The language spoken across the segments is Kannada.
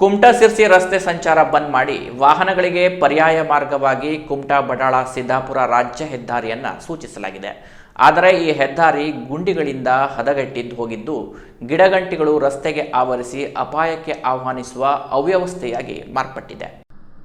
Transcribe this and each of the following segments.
ಕುಮಟಾ ಸಿರ್ಸಿ ರಸ್ತೆ ಸಂಚಾರ ಬಂದ್ ಮಾಡಿ ವಾಹನಗಳಿಗೆ ಪರ್ಯಾಯ ಮಾರ್ಗವಾಗಿ ಕುಮಟಾ ಬಡಾಳ ಸಿದ್ದಾಪುರ ರಾಜ್ಯ ಹೆದ್ದಾರಿಯನ್ನ ಸೂಚಿಸಲಾಗಿದೆ. ಆದರೆ ಈ ಹೆದ್ದಾರಿ ಗುಂಡಿಗಳಿಂದ ಹದಗೆಟ್ಟಿದ್ದು ಹೋಗಿದ್ದು, ಗಿಡಗಂಟಿಗಳು ರಸ್ತೆಗೆ ಆವರಿಸಿ ಅಪಾಯಕ್ಕೆ ಆಹ್ವಾನಿಸುವ ಅವ್ಯವಸ್ಥೆಯಾಗಿ ಮಾರ್ಪಟ್ಟಿದೆ.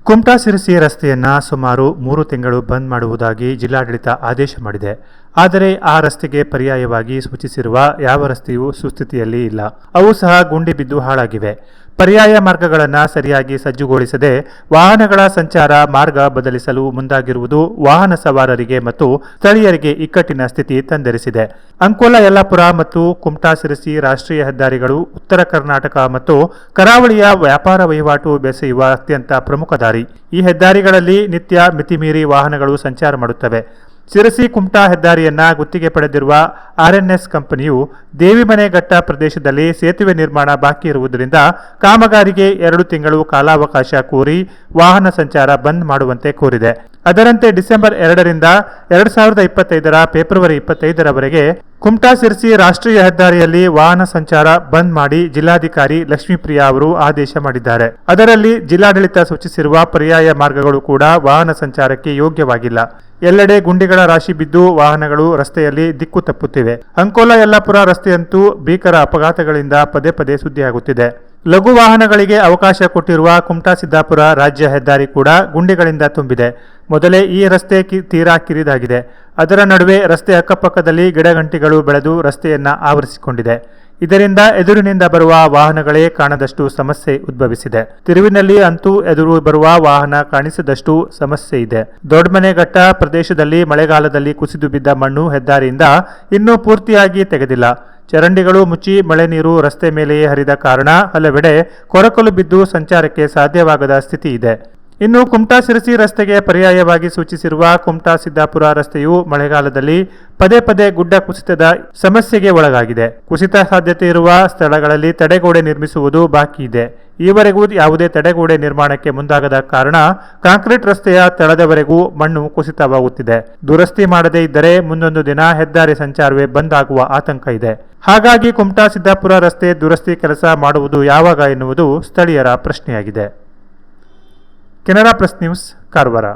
ಕುಮಟಾ ಸಿರಸಿ ರಸ್ತೆಯನ್ನ ಸುಮಾರು ಮೂರು ತಿಂಗಳು ಬಂದ್ ಮಾಡುವುದಾಗಿ ಜಿಲ್ಲಾಡಳಿತ ಆದೇಶ ಮಾಡಿದೆ. ಆದರೆ ಆ ರಸ್ತೆಗೆ ಪರ್ಯಾಯವಾಗಿ ಸೂಚಿಸಿರುವ ಯಾವ ರಸ್ತೆಯೂ ಸುಸ್ಥಿತಿಯಲ್ಲಿ ಇಲ್ಲ. ಅವು ಸಹ ಗುಂಡಿ ಬಿದ್ದು ಹಾಳಾಗಿವೆ. ಪರ್ಯಾಯ ಮಾರ್ಗಗಳನ್ನು ಸರಿಯಾಗಿ ಸಜ್ಜುಗೊಳಿಸದೆ ವಾಹನಗಳ ಸಂಚಾರ ಮಾರ್ಗ ಬದಲಿಸಲು ಮುಂದಾಗಿರುವುದು ವಾಹನ ಸವಾರರಿಗೆ ಮತ್ತು ಸ್ಥಳೀಯರಿಗೆ ಇಕ್ಕಟ್ಟಿನ ಸ್ಥಿತಿ ತಂದರಿಸಿದೆ. ಅಂಕೋಲ, ಯಲ್ಲಾಪುರ ಮತ್ತು ಕುಮಟಾ ಸಿರಸಿ ರಾಷ್ಟ್ರೀಯ ಹೆದ್ದಾರಿಗಳು ಉತ್ತರ ಕರ್ನಾಟಕ ಮತ್ತು ಕರಾವಳಿಯ ವ್ಯಾಪಾರ ವಹಿವಾಟು ಬೆಸೆಯುವ ಅತ್ಯಂತ ಪ್ರಮುಖ ದಾರಿ. ಈ ಹೆದ್ದಾರಿಗಳಲ್ಲಿ ನಿತ್ಯ ಮಿತಿಮೀರಿ ವಾಹನಗಳು ಸಂಚಾರ ಮಾಡುತ್ತವೆ. ಸಿರಸಿ ಕುಮಟಾ ಹೆದ್ದಾರಿಯನ್ನ ಗುತ್ತಿಗೆ ಪಡೆದಿರುವ ಆರ್ಎನ್ಎಸ್ ಕಂಪನಿಯು ದೇವಿಮನೆಘಟ್ಟ ಪ್ರದೇಶದಲ್ಲಿ ಸೇತುವೆ ನಿರ್ಮಾಣ ಬಾಕಿ ಇರುವುದರಿಂದ ಕಾಮಗಾರಿಗೆ ಎರಡು ತಿಂಗಳು ಕಾಲಾವಕಾಶ ಕೋರಿ ವಾಹನ ಸಂಚಾರ ಬಂದ್ ಮಾಡುವಂತೆ ಕೋರಿದೆ. ಅದರಂತೆ ಡಿಸೆಂಬರ್ ಎರಡರಿಂದ ಎರಡ್ ಸಾವಿರದ ಇಪ್ಪತ್ತೈದರ ಫೆಬ್ರವರಿ ಇಪ್ಪತ್ತೈದರವರೆಗೆ ಕುಮಟಾ ಸಿರ್ಸಿ ರಾಷ್ಟ್ರೀಯ ಹೆದ್ದಾರಿಯಲ್ಲಿ ವಾಹನ ಸಂಚಾರ ಬಂದ್ ಮಾಡಿ ಜಿಲ್ಲಾಧಿಕಾರಿ ಲಕ್ಷ್ಮೀಪ್ರಿಯಾ ಅವರು ಆದೇಶ ಮಾಡಿದ್ದಾರೆ. ಅದರಲ್ಲಿ ಜಿಲ್ಲಾಡಳಿತ ಸೂಚಿಸಿರುವ ಪರ್ಯಾಯ ಮಾರ್ಗಗಳು ಕೂಡ ವಾಹನ ಸಂಚಾರಕ್ಕೆ ಯೋಗ್ಯವಾಗಿಲ್ಲ. ಎಲ್ಲೆಡೆ ಗುಂಡಿಗಳ ರಾಶಿ ಬಿದ್ದು ವಾಹನಗಳು ರಸ್ತೆಯಲ್ಲಿ ದಿಕ್ಕು ತಪ್ಪುತ್ತಿವೆ. ಅಂಕೋಲ ಯಲ್ಲಾಪುರ ರಸ್ತೆಯಂತೂ ಭೀಕರ ಅಪಘಾತಗಳಿಂದ ಪದೇ ಪದೇ ಸುದ್ದಿಯಾಗುತ್ತಿದೆ. ಲಘು ವಾಹನಗಳಿಗೆ ಅವಕಾಶ ಕೊಟ್ಟಿರುವ ಕುಮಟಾ ಸಿದ್ದಾಪುರ ರಾಜ್ಯ ಹೆದ್ದಾರಿ ಕೂಡ ಗುಂಡಿಗಳಿಂದ ತುಂಬಿದೆ. ಮೊದಲೇ ಈ ರಸ್ತೆ ಕಿ- ತೀರಾ ಕಿರಿದಾಗಿದೆ. ಅದರ ನಡುವೆ ರಸ್ತೆ ಅಕ್ಕಪಕ್ಕದಲ್ಲಿ ಗಿಡಗಂಟಿಗಳು ಬೆಳೆದು ರಸ್ತೆಯನ್ನ ಆವರಿಸಿಕೊಂಡಿದೆ. ಇದರಿಂದ ಎದುರಿನಿಂದ ಬರುವ ವಾಹನಗಳೇ ಕಾಣದಷ್ಟು ಸಮಸ್ಯೆ ಉದ್ಭವಿಸಿದೆ. ತಿರುವಿನಲ್ಲಿ ಅಂತೂ ಎದುರು ಬರುವ ವಾಹನ ಕಾಣಿಸದಷ್ಟು ಸಮಸ್ಯೆ ಇದೆ. ದೊಡ್ಡಮನೆಘಟ್ಟ ಪ್ರದೇಶದಲ್ಲಿ ಮಳೆಗಾಲದಲ್ಲಿ ಕುಸಿದು ಬಿದ್ದ ಮಣ್ಣು ಹೆದ್ದಾರಿಯಿಂದ ಇನ್ನೂ ಪೂರ್ತಿಯಾಗಿ ತೆಗೆದಿಲ್ಲ. ಚರಂಡಿಗಳು ಮುಚ್ಚಿ ಮಳೆ ನೀರು ರಸ್ತೆ ಮೇಲೆಯೇ ಹರಿದ ಕಾರಣ ಹಲವೆಡೆ ಕೊರಕಲು ಬಿದ್ದು ಸಂಚಾರಕ್ಕೆ ಸಾಧ್ಯವಾಗದ ಸ್ಥಿತಿ ಇದೆ. ಇನ್ನು ಕುಮಟಾ ಶಿರಸಿ ರಸ್ತೆಗೆ ಪರ್ಯಾಯವಾಗಿ ಸೂಚಿಸಿರುವ ಕುಮಟಾ ಸಿದ್ದಾಪುರ ರಸ್ತೆಯು ಮಳೆಗಾಲದಲ್ಲಿ ಪದೇ ಪದೇ ಗುಡ್ಡ ಕುಸಿತದ ಸಮಸ್ಯೆಗೆ ಒಳಗಾಗಿದೆ. ಕುಸಿತ ಸಾಧ್ಯತೆ ಇರುವ ಸ್ಥಳಗಳಲ್ಲಿ ತಡೆಗೋಡೆ ನಿರ್ಮಿಸುವುದು ಬಾಕಿ ಇದೆ. ಈವರೆಗೂ ಯಾವುದೇ ತಡೆಗೋಡೆ ನಿರ್ಮಾಣಕ್ಕೆ ಮುಂದಾಗದ ಕಾರಣ ಕಾಂಕ್ರೀಟ್ ರಸ್ತೆಯ ತಳದವರೆಗೂ ಮಣ್ಣು ಕುಸಿತವಾಗುತ್ತಿದೆ. ದುರಸ್ತಿ ಮಾಡದೇ ಇದ್ದರೆ ಮುಂದೊಂದು ದಿನ ಹೆದ್ದಾರಿ ಸಂಚಾರವೇ ಬಂದ್ ಆಗುವ ಆತಂಕ ಇದೆ. ಹಾಗಾಗಿ ಕುಮಟಾ ಸಿದ್ದಾಪುರ ರಸ್ತೆ ದುರಸ್ತಿ ಕೆಲಸ ಮಾಡುವುದು ಯಾವಾಗ ಎನ್ನುವುದು ಸ್ಥಳೀಯರ ಪ್ರಶ್ನೆಯಾಗಿದೆ. Canara press news Karwar